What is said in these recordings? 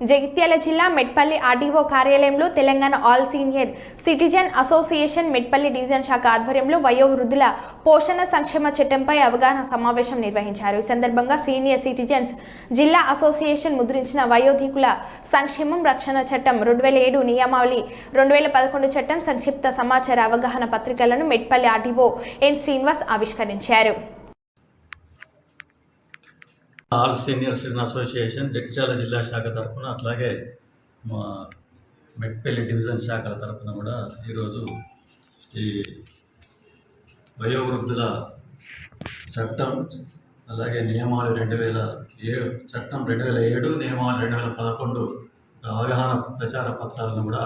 జగిత్యాల జిల్లా మెట్పల్లి ఆర్డీఓ కార్యాలయంలో Telangana all senior citizen association Metpalli division శాఖ ఆధ్వర్యంలో వయోవృద్ధుల పోషణ సంక్షేమ చట్టంపై అవగాహన సమావేశం నిర్వహించారు. ఈ సందర్భంగా సీనియర్ సిటిజన్స్ జిల్లా అసోసియేషన్ ముద్రించిన వయోధికుల సంక్షేమం రక్షణ చట్టం రెండు వేల ఏడు నియమావళి రెండు వేల పదకొండు చట్టం సంక్షిప్త సమాచార అవగాహన పత్రికలను మెట్పల్లి ఆర్డీఓ ఎన్ శ్రీనివాస్ ఆవిష్కరించారు. All senior citizen association Jagtial జిల్లా శాఖ తరఫున అట్లాగే మా మెట్పల్లి డివిజన్ శాఖల తరఫున కూడా ఈరోజు ఈ వయోవృద్ధుల చట్టం అలాగే నియమాలు రెండు వేల ఏడు చట్టం రెండు వేల ఏడు నియమాలు రెండు వేల పదకొండు అవగాహన ప్రచార పత్రాలను కూడా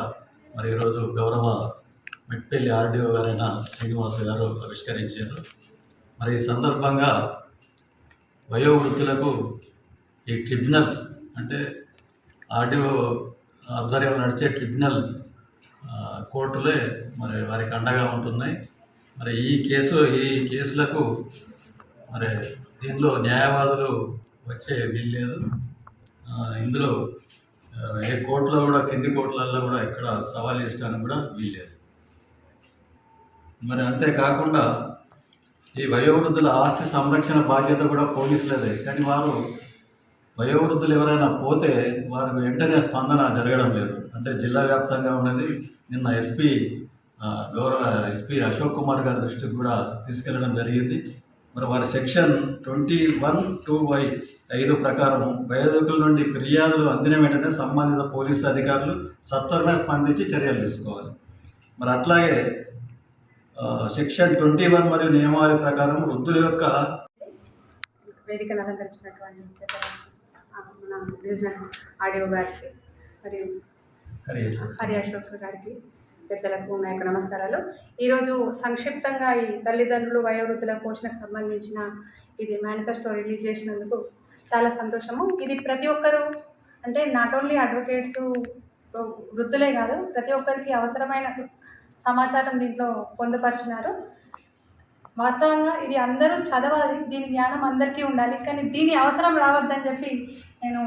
మరి ఈరోజు గౌరవ మెట్పల్లి ఆర్డీఓ గారైన శ్రీనివాస్ గారు ఆవిష్కరించారు. మరి ఈ సందర్భంగా వయోవృద్ధులకు ఈ ట్రిబ్యునల్స్ అంటే ఆర్డీఓ ఆధ్వర్యంలో నడిచే ట్రిబ్యునల్ కోర్టులే మరి వారికి అండగా ఉంటున్నాయి. మరి ఈ కేసు ఈ కేసులకు మరి దీనిలో న్యాయవాదులు వచ్చే వీల్లేదు ఇందులో ఏ కోర్టులో కూడా కింది కోర్టులలో కూడా ఇక్కడ సవాల్ చేసడానికి కూడా వీల్లేదు మరి అంతేకాకుండా ఈ వయోవృద్ధుల ఆస్తి సంరక్షణ బాధ్యత కూడా పోలీసులదే. కానీ వారు వయోవృద్ధులు ఎవరైనా పోతే వారికి వెంటనే స్పందన జరగడం లేదు. అంటే జిల్లా వ్యాప్తంగా ఉన్నది. నిన్న ఎస్పీ గౌరవ ఎస్పీ అశోక్ కుమార్ గారి దృష్టికి కూడా తీసుకెళ్ళడం జరిగింది. మరి వారి section twenty one two Y ఐదు ప్రకారం వయోధికుల నుండి ఫిర్యాదులు అందిన వెంటనే సంబంధిత పోలీసు అధికారులు సత్వరమే స్పందించి చర్యలు తీసుకోవాలి. మరి అట్లాగే సెక్షన్ ట్వంటీ వన్ మరియు నియమావళి ప్రకారం వృద్ధుల యొక్క వేదికను అలంకరించినటువంటి మన డివిజనల్ ఆడియో గారికి మరియు హరి హరి అశోక్ గారికి పెద్దలకు నా యొక్క నమస్కారాలు. ఈరోజు సంక్షిప్తంగా ఈ తల్లిదండ్రులు వయోవృద్ధుల పోషణకు సంబంధించిన ఇది మేనిఫెస్టో రిలీజ్ చేసినందుకు చాలా సంతోషము. ఇది ప్రతి ఒక్కరూ అంటే నాట్ ఓన్లీ అడ్వకేట్స్ వృద్ధులే కాదు ప్రతి ఒక్కరికి అవసరమైన సమాచారం దీంట్లో పొందుపరిచినారు. వాస్తవంగా ఇది అందరూ చదవాలి దీని జ్ఞానం అందరికీ ఉండాలి కానీ దీని అవసరం రావద్దని చెప్పి నేను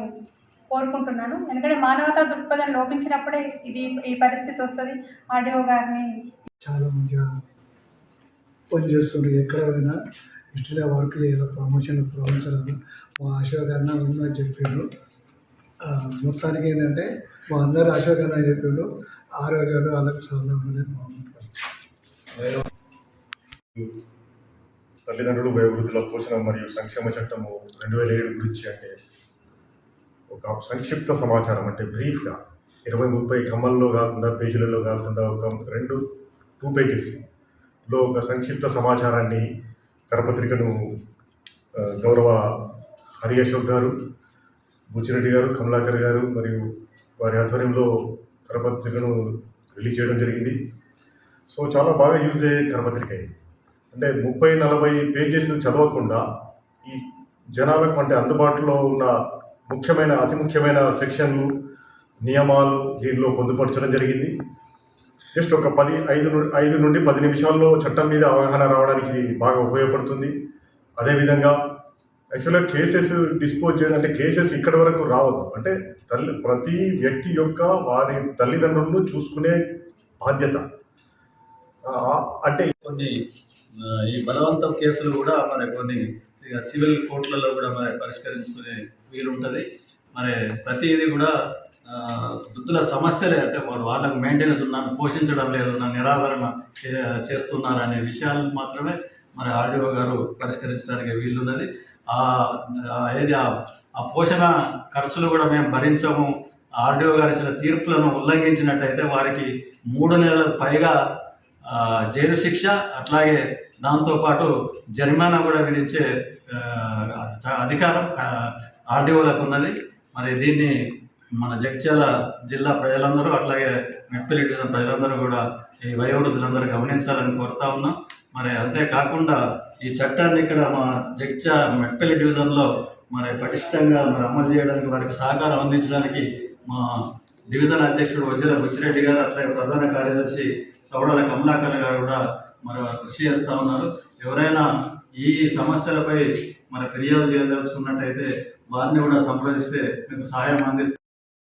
కోరుకుంటున్నాను. ఎందుకంటే మానవతా దృక్పథం లోపించినప్పుడే ఇది ఈ పరిస్థితి వస్తుంది. ఆడియో గారిని చాలా మంచిగా పనిచేస్తుండ్రు ఎక్కడ పోయినా ఇట్లా వర్క్ చేయాలి ప్రమోషన్ ప్రమోషన్ మా అశోక్ అన్న ఉందని చెప్పిండు మొత్తానికి ఏంటంటే మా అందరు అశోక్ అన్న చెప్పిండు ఆరోగ్యాలు వాళ్ళకి సౌలభ్యం తల్లిదండ్రులు వయోవృద్ధుల పోషణ మరియు సంక్షేమ చట్టము రెండు వేల ఏడు గురించి అంటే ఒక సంక్షిప్త సమాచారం అంటే బ్రీఫ్గా ఇరవై ముప్పై కమ్మల్లో కాకుండా పేజీలలో కాకుండా ఒక రెండు టూ పేజెస్లో ఒక సంక్షిప్త సమాచారాన్ని కరపత్రికను గౌరవ హరి అశోక్ గారు బుచ్చిరెడ్డి గారు కమలాకర్ గారు మరియు వారి ఆధ్వర్యంలో కరపత్రికను రిలీజ్ చేయడం జరిగింది. సో చాలా బాగా యూజ్ అయ్యే కరపత్రిక అంటే ముప్పై నలభై పేజెస్ చదవకుండా ఈ జనాలకు అంటే అందుబాటులో ఉన్న ముఖ్యమైన అతి ముఖ్యమైన సెక్షన్లు నియమాలు దీనిలో పొందుపరచడం జరిగింది. జస్ట్ ఒక పది ఐదు ఐదు నుండి పది నిమిషాల్లో చట్టం మీద అవగాహన రావడానికి బాగా ఉపయోగపడుతుంది. అదేవిధంగా యాక్చువల్గా కేసెస్ డిస్పోజ్ చేయడం అంటే కేసెస్ ఇక్కడ వరకు రావద్దు. అంటే తల్లి ప్రతి వ్యక్తి యొక్క వారి తల్లిదండ్రులను చూసుకునే బాధ్యత. అంటే కొన్ని ఈ బలవంతం కేసులు కూడా మరి కొన్ని సివిల్ కోర్టులలో కూడా మరి పరిష్కరించుకునే వీలుంటుంది. మరి ప్రతిదీ కూడా వృద్ధుల సమస్యలే. అంటే వారు వాళ్ళకు మెయింటెనెన్స్ ఉన్నాను పోషించడం లేదు నా నిరాదరణ చేస్తున్నారు అనే విషయాలు మాత్రమే మరి ఆర్డీఓ గారు పరిష్కరించడానికి వీలున్నది. ఏది ఆ పోషణ ఖర్చులు కూడా మేము భరించము. ఆర్డీఓ గారు ఇచ్చిన తీర్పులను ఉల్లంఘించినట్టయితే వారికి మూడు నెలలకు పైగా జైలు శిక్ష అట్లాగే దాంతోపాటు జరిమానా కూడా విధించే చ- అధికారం ఆర్డీఓలకు ఉన్నది. మరి దీన్ని మన జగిత్యాల జిల్లా ప్రజలందరూ అట్లాగే మెట్పల్లి డివిజన్ ప్రజలందరూ కూడా ఈ వయోవృద్ధులందరూ గమనించాలని కోరుతా ఉన్నాం. మరి అంతేకాకుండా ఈ చట్టాన్ని ఇక్కడ మా జడ్చా మెట్పల్లి డివిజన్లో మరి పటిష్టంగా మరి అమలు చేయడానికి వారికి సహకారం అందించడానికి మా డివిజన్ అధ్యక్షుడు వజ్ర బుచ్చిరెడ్డి గారు అట్లాగే ప్రధాన కార్యదర్శి సౌడల కమలాకర్ గారు కూడా మరి కృషి చేస్తూ ఉన్నారు. ఎవరైనా ఈ సమస్యలపై మరి ఫిర్యాదు చేయదలుచుకున్నట్టయితే వారిని కూడా సంప్రదిస్తే మేము సహాయం అందిస్తాం.